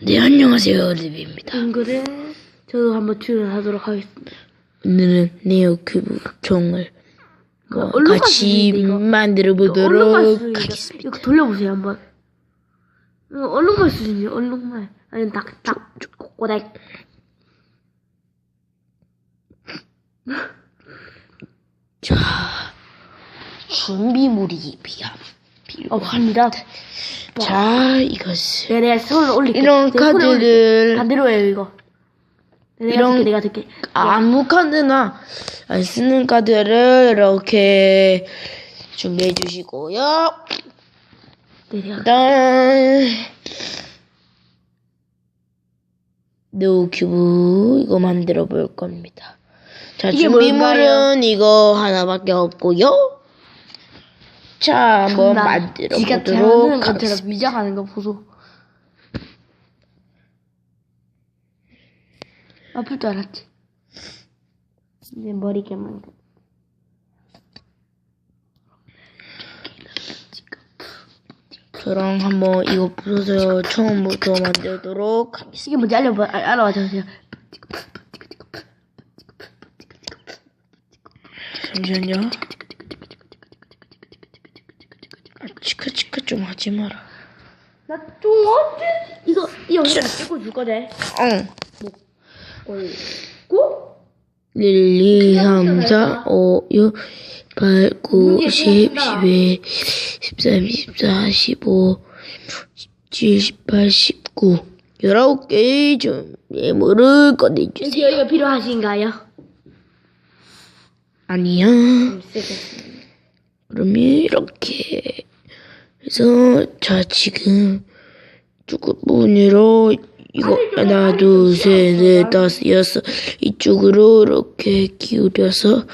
네, 안녕하세요. 리비입니다. 빙글에 저도 한번 출연하도록 하겠습니다. 오늘은 네오 큐브 총을 뭐갈 같이. 만들어 보도록 하겠습니다. 이거 돌려보세요 한번. 얼룩말 수준이요 얼룩말. 닭, 닭, 꼬꼬댁. 자, 준비물이 필요합니다. 갑니다. 자, 이것을 네, 내가 손을 올릴게. 이런 내 손을 올릴게. 카드를 반대로 해요 이거. 네, 내가 이런- 듣게 내가 듣게. 아무 카드나 안 쓰는 카드를 이렇게 준비해 주시고요. 네, 내가 일단 노 큐브 이거 만들어 볼 겁니다. 자 이게 준비물은 이거 하나밖에 없고요. 자 한번 나 만들어 보도록 하겠습니다. 위장하는 거 보소. 아플 줄 알았지. 내 머리 깨만. 저랑 한번 이거 부숴서 처음부터 만들도록 하겠습니다. 이게 뭔지 알려봐, 알- 알아봐 주세요. 잠시만요. 아, 좀 하지 마라. 나좀 언제 이거 이 영상 찍고 줄 거지? 응. 고? 1, 2, 3, 4, 5, 6, 8, 9, 10, 11, 13, 14, 15, 17, 18, 19. 19개의 준비물을 여기 꺼내주세요. 여기가 필요하신가요? 아니야. 쓰겠습니다. 그러면 이렇게 해서, 자, 지금, 쭉 부분으로, 이거, 하나, 둘, 셋, 넷, 다섯, 여섯, 이쪽으로 이렇게 기울여서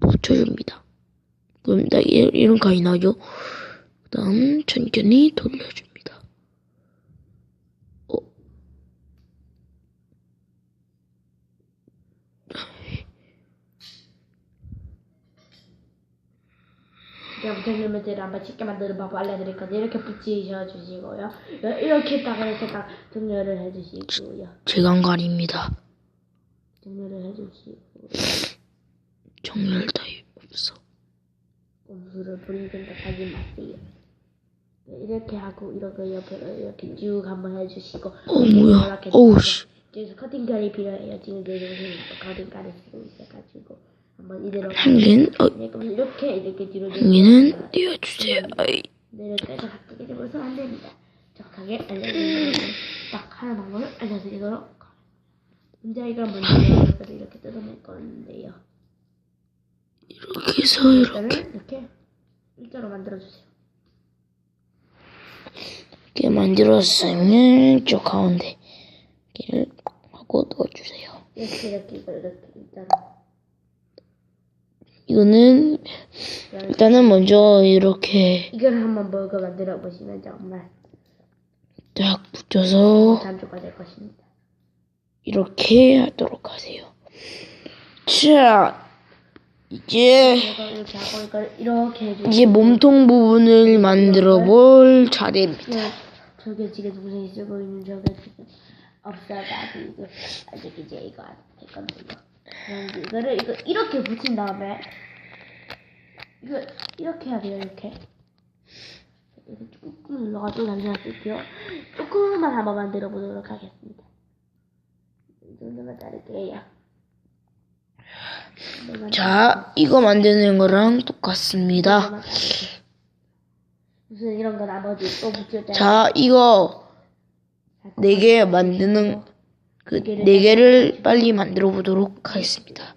붙여줍니다. 그럼 딱 이- 이런 각이 나죠? 그 다음, 천천히 돌려줍니다. 어, 제가 부처님한테 한번 쉽게 만드는 방법 알려드릴 건데 이렇게 붙이셔 주시고요. 이렇게 딱 이렇게 딱 정렬을 해주시고요. 제강갈입니다. 정렬을 해주시고 정렬 타입 없어. 꼼수를 부릴 생각 하지 마세요. 네, 이렇게 하고 이렇게 옆으로 이렇게 쭉 한번 해주시고 어, 뭐야. 이렇게 어우, 씨. 그래서 커팅칼이 필요해요. 지금 내 동생이 커팅칼을 쓰고 있어가지고 한번 이대로 한 개는, 어, 네, 이렇게 이렇게 뒤로 한 개는 띄워주세요. 아이. 내려서 바꾸게 되고서 안 됩니다. 정확하게 알려드리는 딱 하는 방법을 알려드리도록 하겠습니다. 문제 이걸 먼저 이렇게 뜯어낼 건데요. 이렇게 해서 이렇게. 이렇게 일자로 만들어주세요. 이렇게 만들었으면 저 가운데 이렇게 하고 넣어주세요. 이렇게 이렇게 이걸 이렇게 일자로 이거는 일단은 먼저 이렇게 이걸 한번 먹어 만들어 보시면 정말 딱 붙여서 단조가 될 것입니다. 이렇게 하도록 하세요. 자, 이제 이걸 이렇게 이제 몸통 부분을 만들어 볼 차례입니다. 네, 저게 지금 동생이 쓰고 있는 저게 지금 없어가지고 아직 이제 이거 안 됐거든 이거를 이거 이렇게 붙인 다음에 이거 이렇게 해야 돼요 이렇게 이렇게 꾹꾹 눌러가지고 쓸게요. 조금만 한번 만들어 보도록 하겠습니다. 이 정도만 자를게요. 자, 이거 만드는 거랑 똑같습니다. 무슨 이런 거 나머지 또 붙일 때 자, 이거 네 개 만드는 그 네 개를 빨리 만들어 보도록 하겠습니다.